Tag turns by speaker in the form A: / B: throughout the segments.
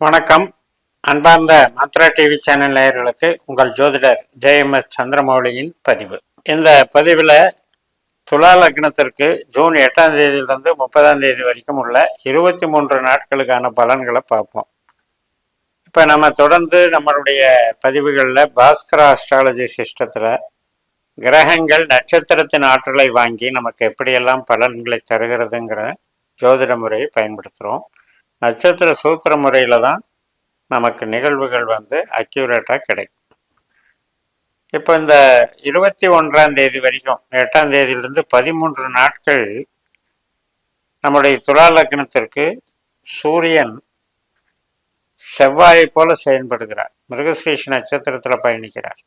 A: வணக்கம். அன்பார்ந்த மாத்ரா TV channel நேயர்களுக்கு உங்கள் ஜோதிடர் ஜெயஎம்எஸ் சந்திரமௌலியின் பதிவு. இந்த பதிவில் துலா லக்னத்திற்கு ஜூன் எட்டாம் தேதியிலிருந்து முப்பதாம் தேதி வரைக்கும் உள்ள இருபத்தி மூன்று நாட்களுக்கான பலன்களை பார்ப்போம். இப்போ நம்ம தொடர்ந்து நம்மளுடைய பதிவுகளில் பாஸ்கரா அஸ்ட்ராலஜி சிஸ்டத்தில் கிரகங்கள் நட்சத்திரத்தின் ஆற்றலை வாங்கி நமக்கு எப்படியெல்லாம் பலன்களை தருகிறதுங்கிற ஜோதிட முறையை பயன்படுத்துகிறோம் நட்சத்திர சூத்திர முறையில் தான் நமக்கு நிகழ்வுகள் வந்து அக்யூரேட்டாக கிடைக்கும். இப்போ இந்த இருபத்தி ஒன்றாம் தேதி வரைக்கும் எட்டாம் தேதியிலிருந்து பதிமூன்று நாட்கள் நம்முடைய துலா லக்னத்திற்கு சூரியன் செவ்வாயை போல செயல்படுகிறார். மிருகஸ்ரீஷ நட்சத்திரத்தில் பயணிக்கிறார்.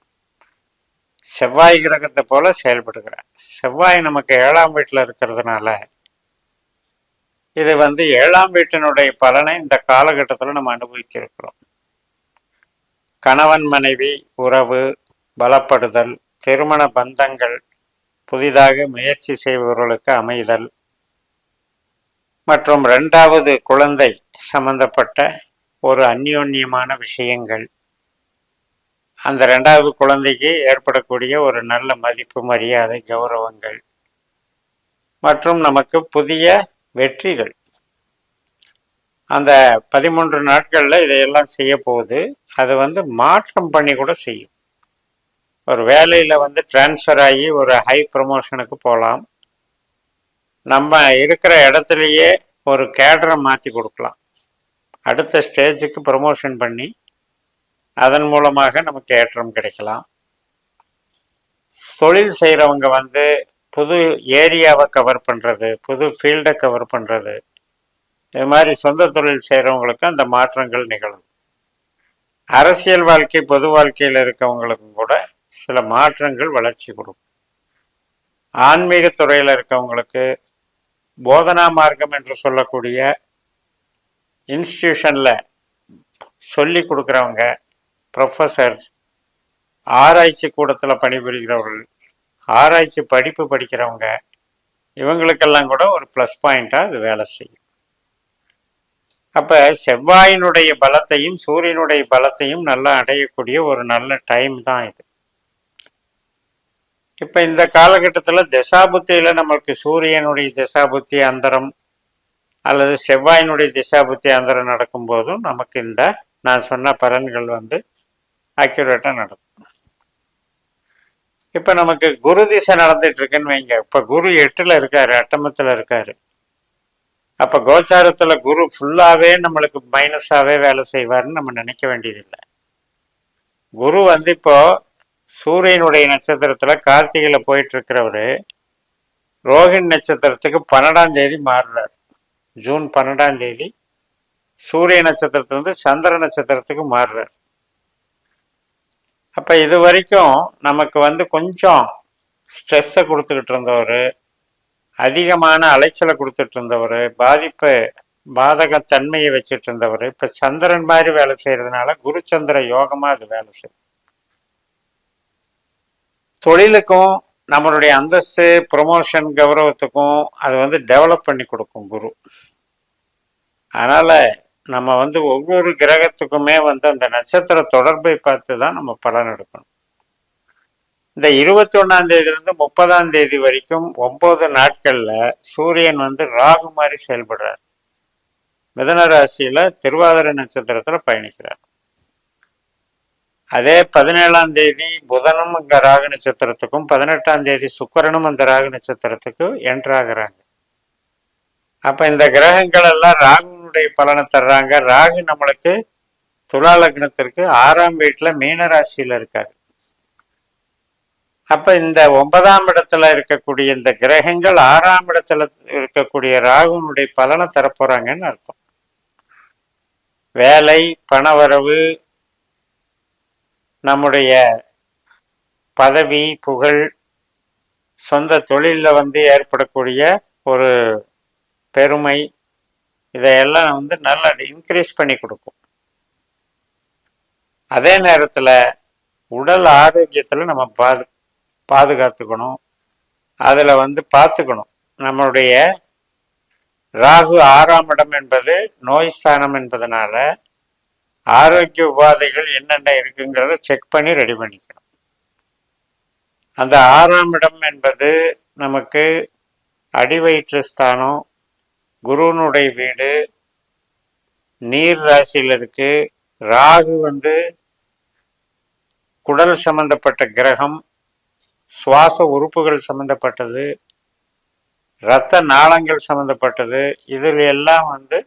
A: செவ்வாய் கிரகத்தை போல செயல்படுகிறார். செவ்வாய் நமக்கு ஏழாம் வீட்டில் இருக்கிறதுனால இது வந்து ஏழாம் வீட்டினுடைய பலனை இந்த காலகட்டத்தில் நம்ம அனுபவிச்சிருக்கிறோம் கணவன் மனைவி உறவு பலப்படுதல் திருமண பந்தங்கள் புதிதாக முயற்சி செய்பவர்களுக்கு அமைதல் மற்றும் ரெண்டாவது குழந்தை சம்பந்தப்பட்ட ஒரு அந்யோன்யமான விஷயங்கள். அந்த ரெண்டாவது குழந்தைக்கு ஏற்படக்கூடிய ஒரு நல்ல மதிப்பு மரியாதை கௌரவங்கள் மற்றும் நமக்கு புதிய வெற்றிகள். அந்த பதிமூன்று நாட்களில் இதையெல்லாம் செய்ய போகுது. அது வந்து மாற்றம் பண்ணி கூட செய்யும். ஒரு வேலையில் வந்து டிரான்ஸ்ஃபர் ஆகி ஒரு ஹை ப்ரமோஷனுக்கு போகலாம். நம்ம இருக்கிற இடத்துலையே ஒரு கேடரை மாற்றி கொடுக்கலாம். அடுத்த ஸ்டேஜுக்கு ப்ரமோஷன் பண்ணி அதன் மூலமாக நமக்கு ஏற்றம் கிடைக்கலாம். தொழில் செய்கிறவங்க வந்து புது ஏரியாவை கவர் பண்ணுறது புது ஃபீல்டை கவர் பண்ணுறது இது மாதிரி சொந்த தொழில் செய்கிறவங்களுக்கு அந்த மாற்றங்கள் நிகழும். அரசியல் வாழ்க்கை பொது வாழ்க்கையில் இருக்கவங்களுக்கும் கூட சில மாற்றங்கள் வளர்ச்சி கொடுக்கும். ஆன்மீக துறையில் இருக்கவங்களுக்கு போதனா மார்க்கம் என்று சொல்லக்கூடிய இன்ஸ்டிடியூஷனில் சொல்லி கொடுக்குறவங்க ப்ரொஃபஸர்ஸ் ஆராய்ச்சி கூடத்தில் பணிபுரிகிறவர்கள் ஆராய்ச்சி படிப்பு படிக்கிறவங்க இவங்களுக்கெல்லாம் கூட ஒரு ப்ளஸ் பாயிண்ட்டாக அது வேலை செய்யும். அப்போ செவ்வாயினுடைய பலத்தையும் சூரியனுடைய பலத்தையும் நல்லா அடையக்கூடிய ஒரு நல்ல டைம் தான் இது. இப்போ இந்த காலகட்டத்தில் திசாபுத்தியில் நம்மளுக்கு சூரியனுடைய திசாபுத்தி அந்தரம் அல்லது செவ்வாயினுடைய திசாபுத்தி அந்தரம் நடக்கும்போதும் நமக்கு இந்த நான் சொன்ன பலன்கள் வந்து அக்யூரேட்டாக நடக்கும். இப்போ நமக்கு குரு திசை நடந்துட்டு இருக்குன்னு வைங்க. இப்போ குரு எட்டில் இருக்காரு அட்டமத்தில் இருக்காரு. அப்போ கோச்சாரத்தில் குரு ஃபுல்லாகவே நம்மளுக்கு மைனஸாகவே வேலை செய்வார்னு நம்ம நினைக்க வேண்டியதில்லை. குரு வந்து இப்போ சூரியனுடைய நட்சத்திரத்தில் கார்த்திகையில் போயிட்டு இருக்கிறவர் ரோஹிணி நட்சத்திரத்துக்கு பன்னெண்டாம் தேதி மாறுறார். ஜூன் பன்னெண்டாம் தேதி சூரிய நட்சத்திரத்திலிருந்து சந்திர நட்சத்திரத்துக்கு மாறுறார். அப்போ இது வரைக்கும் நமக்கு வந்து கொஞ்சம் ஸ்ட்ரெஸ்ஸை கொடுத்துக்கிட்டு இருந்தவர் அதிகமான அலைச்சலை கொடுத்துட்டு இருந்தவர் பாதிப்பு பாதக தன்மையை வச்சுட்டு இருந்தவர். இப்போ சந்திரன் மாதிரி வேலை செய்கிறதுனால குரு சந்திர யோகமாக அது வேலை செய்யும். தொழிலுக்கும் நம்மளுடைய அந்தஸ்து ப்ரொமோஷன் கௌரவத்துக்கும் அது வந்து டெவலப் பண்ணி கொடுக்கும் குரு. அதனால் நம்ம வந்து ஒவ்வொரு கிரகத்துக்குமே வந்து அந்த நட்சத்திர தொடர்பை பார்த்து தான் நம்ம பலன் எடுக்கணும். இந்த இருபத்தி ஒன்றாம் தேதியிலேருந்து முப்பதாம் தேதி வரைக்கும் ஒம்பது நாட்களில் சூரியன் வந்து ராகு மாதிரி செயல்படுறார். மிதன ராசியில் திருவாதிரை நட்சத்திரத்தில் பயணிக்கிறார். அதே பதினேழாம் தேதி புதனும் இங்கே ராகு நட்சத்திரத்துக்கும் பதினெட்டாம் தேதி சுக்கரனும் அந்த ராகு நட்சத்திரத்துக்கு என்ட்ராகிறாங்க அப்போ இந்த கிரகங்கள் எல்லாம் ராகு ராகுனுடைய பலனை தர்றாங்க. ராகு நம்மளுக்கு துலா லக்னத்திற்கு ஆறாம் வீட்டில் மீன ராசியில் இருக்காரு. அப்ப இந்த ஒன்பதாம் இடத்துல இருக்கக்கூடிய இந்த கிரகங்கள் ஆறாம் இடத்துல இருக்கக்கூடிய ராகுனுடைய பலனை தரப்போறாங்கன்னு அர்த்தம். வேலை பணவரவு நம்முடைய பதவி புகழ் சொந்த தொழிலில் வந்து ஏற்படக்கூடிய ஒரு பெருமை இதையெல்லாம் வந்து நல்லா இன்க்ரீஸ் பண்ணி கொடுக்கும். அதே நேரத்தில் உடல் ஆரோக்கியத்தில் நம்ம பாது பாதுகாத்துக்கணும். அதில் வந்து பார்த்துக்கணும். நம்மளுடைய ராகு ஆறாம் இடம் என்பது நோய் ஸ்தானம் என்பதனால ஆரோக்கிய உபாதைகள் என்னென்ன இருக்குங்கிறத செக் பண்ணி ரெடி பண்ணிக்கணும். அந்த ஆறாம் இடம் என்பது நமக்கு அடிவயிற்று ஸ்தானம் குருனுடைய வீடு நீர் ராசியில் இருக்கு. ராகு வந்து குடல் சம்பந்தப்பட்ட கிரகம் சுவாச உறுப்புகள் சம்பந்தப்பட்டது இரத்த நாளங்கள் சம்பந்தப்பட்டது. இதில் எல்லாம் வந்து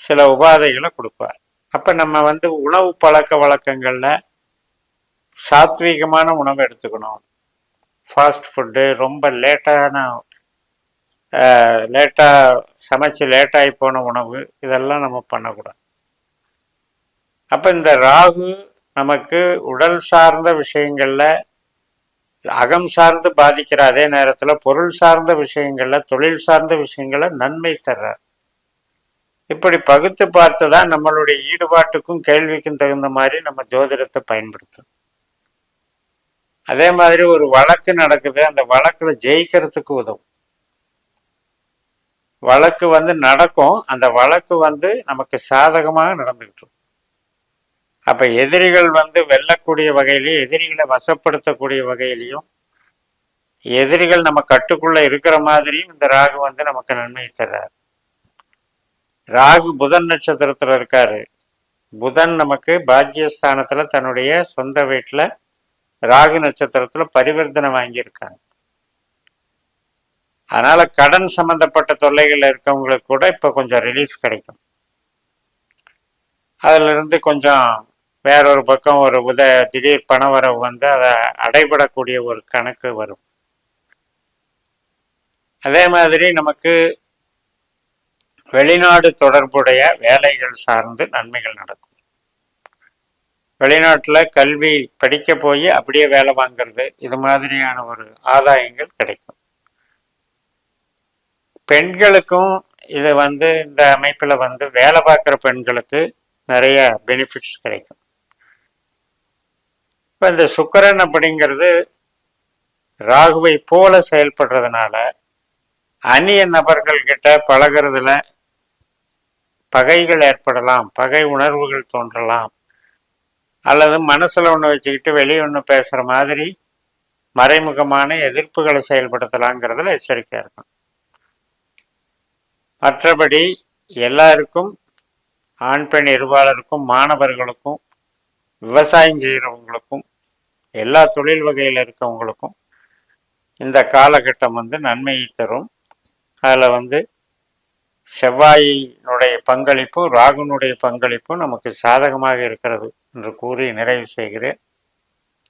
A: சில உபாதைகளை கொடுப்பார். அப்போ நம்ம வந்து உணவு பழக்க வழக்கங்களில் சாத்வீகமான உணவு எடுத்துக்கணும். ஃபாஸ்ட் ஃபுட்டு ரொம்ப லேட்டான லேட்டாக சமைச்சு லேட்டாகி போன உணவு இதெல்லாம் நம்ம பண்ணக்கூடாது. அப்போ இந்த ராகு நமக்கு உடல் சார்ந்த விஷயங்களில் அகம் சார்ந்து பாதிக்கிற அதே நேரத்தில் பொருள் சார்ந்த விஷயங்களில் தொழில் சார்ந்த விஷயங்களில் நன்மை தர்றார். இப்படி பகுத்து பார்த்து தான் நம்மளுடைய ஈடுபாட்டுக்கும் கேள்விக்கும் தகுந்த மாதிரி நம்ம ஜோதிடத்தை பயன்படுத்தும் அதே மாதிரி ஒரு வழக்கு நடக்குது அந்த வழக்கில் ஜெயிக்கிறதுக்கு உதவும். வழக்கு வந்து நடக்கும். அந்த வழக்கு வந்து நமக்கு சாதகமாக நடந்துகிட்டு அப்ப எதிரிகள் வந்து வெல்லக்கூடிய வகையிலையும் எதிரிகளை வசப்படுத்தக்கூடிய வகையிலையும் எதிரிகள் நம்ம கட்டுக்குள்ள இருக்கிற மாதிரியும் இந்த ராகு வந்து நமக்கு நன்மை தர்றாரு. ராகு புதன் நட்சத்திரத்துல இருக்காரு. புதன் நமக்கு பாக்கியஸ்தானத்துல தன்னுடைய சொந்த வீட்டுல ராகு நட்சத்திரத்துல பரிவர்த்தனை வாங்கியிருக்காங்க. அதனால கடன் சம்பந்தப்பட்ட தொல்லைகள் இருக்கவங்களுக்கு கூட இப்போ கொஞ்சம் ரிலீஃப் கிடைக்கும். அதுல இருந்து கொஞ்சம் வேறொரு பக்கம் ஒரு உத திடீர் பணவரவு வந்து அதை அடைபடக்கூடிய ஒரு கணக்கு வரும். அதே மாதிரி நமக்கு வெளிநாடு தொடர்புடைய வேலைகள் சார்ந்து நன்மைகள் நடக்கும். வெளிநாட்டில் கல்வி படிக்க போய் அப்படியே வேலை வாங்கிறது இது மாதிரியான ஒரு ஆதாயங்கள் கிடைக்கும். பெண்களுக்கும் இது வந்து இந்த அமைப்பில் வந்து வேலை பார்க்குற பெண்களுக்கு நிறைய பெனிஃபிட்ஸ் கிடைக்கும். இப்போ இந்த சுக்கரன் அப்படிங்கிறது ராகுவை போல செயல்படுறதுனால அந்நிய நபர்கள்கிட்ட பழகிறதுல பகைகள் ஏற்படலாம் பகை உணர்வுகள் தோன்றலாம். அல்லது மனசில் ஒன்று வச்சுக்கிட்டு வெளியே ஒன்று பேசுகிற மாதிரி மறைமுகமான எதிர்ப்புகளை செயல்படுத்தலாங்கிறதுல எச்சரிக்கையாக இருக்கும் மற்றபடி எல்லாருக்கும் ஆண் பெண் இருபாளருக்கும் மாணவர்களுக்கும் விவசாயம் செய்கிறவங்களுக்கும் எல்லா தொழில் வகையில் இருக்கவங்களுக்கும் இந்த காலகட்டம் வந்து நன்மையை தரும். அதில் வந்து செவ்வாயினுடைய பங்களிப்பும் ராகுனுடைய பங்களிப்பும் நமக்கு சாதகமாக இருக்கிறது என்று கூறி நிறைவு செய்கிறேன்.